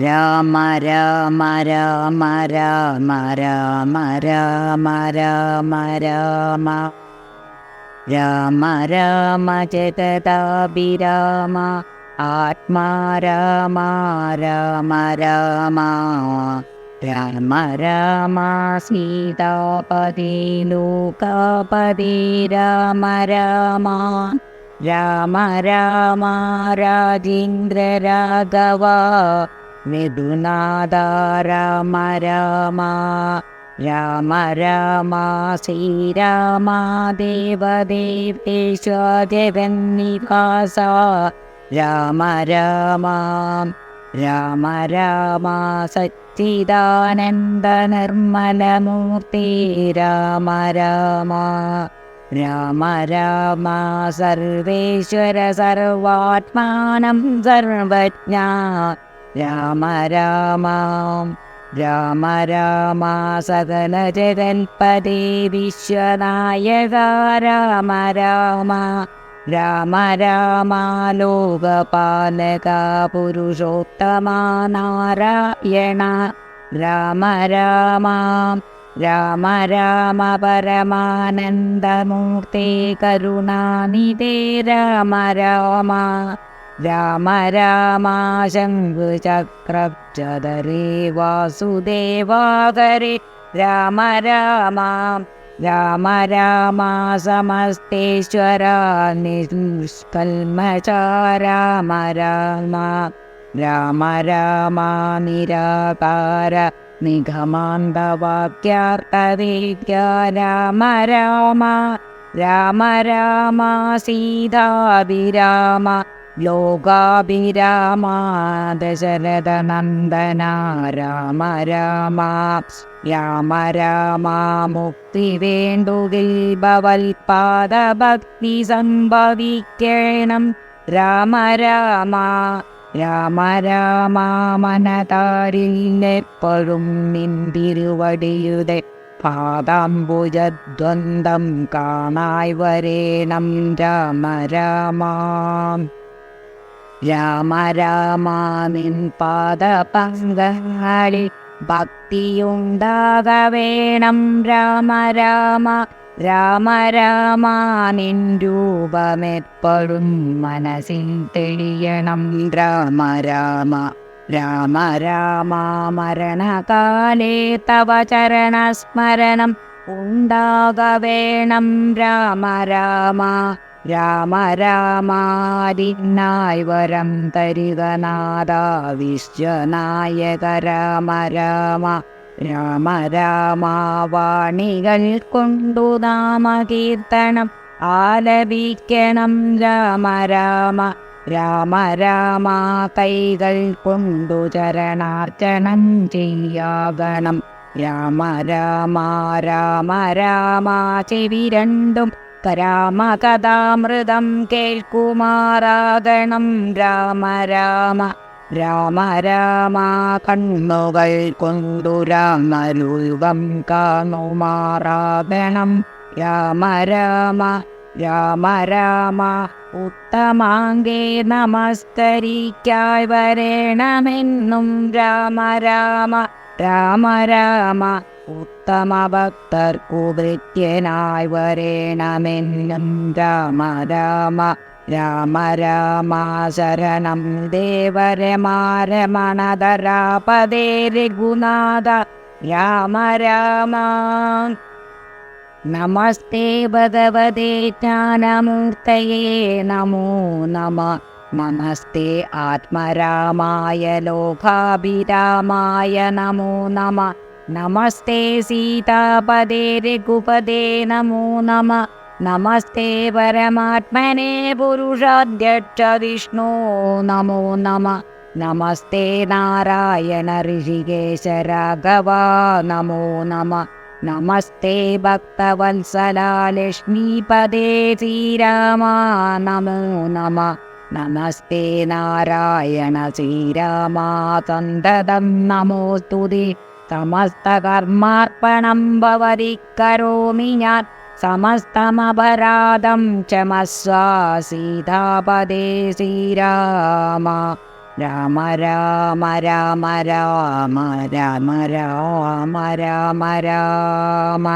രാമ രാമ രാമ രാമ രാമ രാമ രാമ രാമ രാമ രാമ ജഗതാഭിരാമ ആത്മാ രാമ രാമ രാമ രാമ രാമ സീതാപതി ലോകാപതി രാമ രാമ രാമ രാമ രാജേന്ദ്ര രാഘവ വിദുനാഥ രാമ രാമ രാമ രാമ ശ്രീരാമ ദേവദേവേശ ജഗന്നിവാസ രാമ രാമ രാമ രാമ സച്ചിദാനന്ദ നിർമ്മലമൂർത്തി. രാമ രാമ രാമ രാമ സർവേശ്വര സർവാത്മാനം സർവജ്ഞ. രാമ രാമ രാമ രാമ സകല ജഗൽപദേ വിശ്വനായക രാമ രാമ രാമ രാമ ലോകപാലക പുരുഷോത്തമ രാമ രാമ രാമ രാമ പരമാനന്ദമൂർത്തി കരുണാനിധേ രാമ രാമ. രാമ രാമ ശംഖുചക്രചതരേ വാസുദേവാകരെ രാമ രാമ രാമ രാമ സമസ്തേശ്വര നിഷ്കൽമച രാമ രാമ രാമ രാമ നിരാകാര നിഗമാന്തവാക്യാർത്ഥവേദ്യ രാമ രാമ രാമ രാമ സീതാഭിരാമ ലോകാഭിരാമ ദശരഥനന്ദന രാമ രാമ രാമ രാമ മുക്തി വേണ്ടുകിൽ ഭവൽപാദഭക്തി സംഭവിക്കണം രാമ രാമ രാമ രാമ മനതാരിൽ എപ്പോഴും നിന്തിരുവടിയുടെ പാദാംബുജദ്വന്ദ്ം കാണായി വരേണം. രാമ രാമ രാമ രാമ നിൻ പാദപങ്കങ്ങളിൽ ഭക്തിയുണ്ടാക വേണം രാമ രാമ. രാമ രാമ നിൻ രൂപമെപ്പോഴും മനസ്സിൽ തെളിയണം. രാമ രാമ. രാമ രാമ മരണകാലേ തവ ചരണസ്മരണം. ഉണ്ടാക വേണം രാമ രാമ. രാമ രാമാരിനായി വരം തരിക വിശ്വനായക രാമ രാമ. രാമ രാമാവാണികൾ കൊണ്ടു നാമകീർത്തനം ആലപിക്കണം രാമ രാമ. രാമ രാമ കൈകൾ കൊണ്ടു ചരണാർച്ചനം ചെയ്യാകണം. രാമ രാമ രാമ രാമ ചെവി രണ്ടും രാമ കഥാമൃതം കേൾക്കുമാറാകണം രാമ രാമ രാമ രാമ കണ്ണുകൾ കൊണ്ടു രാമരൂപം കാണുമാറാകണം രാമ രാമ രാമ രാമ ഉത്തമാങ്കേ നമസ്കരിക്കായി വരേണമെന്നും രാമ രാമ രാമ രാമ ഉത്തമ ഭക്തർക്കു ഭൃത്യനായി വരേണമെന്നും രാമ രാമ രാമ രാമ ശരണം ദേവരമാരമണധരാപദേ രഘുനാഥ രാമ രാമ. നമസ്തേ ഭഗവതേ ജ്ഞാനമൂർത്തയേ നമോ നമ. नमस्ते आत्मरामाय लोकाभिरामाय नमो नमः। नमस्ते सीतापदे ऋगुपदे नमो नमः। नमस्ते परमात्मने पुरुषाध्यक्ष विष्णो नमो नमः। नमस्ते नारायण ऋषिकेश राघवा नमो नमः। नमस्ते भक्तवत्सला लक्ष्मीपदे श्रीरामा नमो नमः। नमस्ते नारायण श्रीराम नमोऽस्तु नमोऽस्तुति समस्तकर्मार्पणम् भवरि करोमि यात् समस्तमपराधं च चमस्वासीतापदे श्रीराम। राम राम राम राम राम राम राम राम।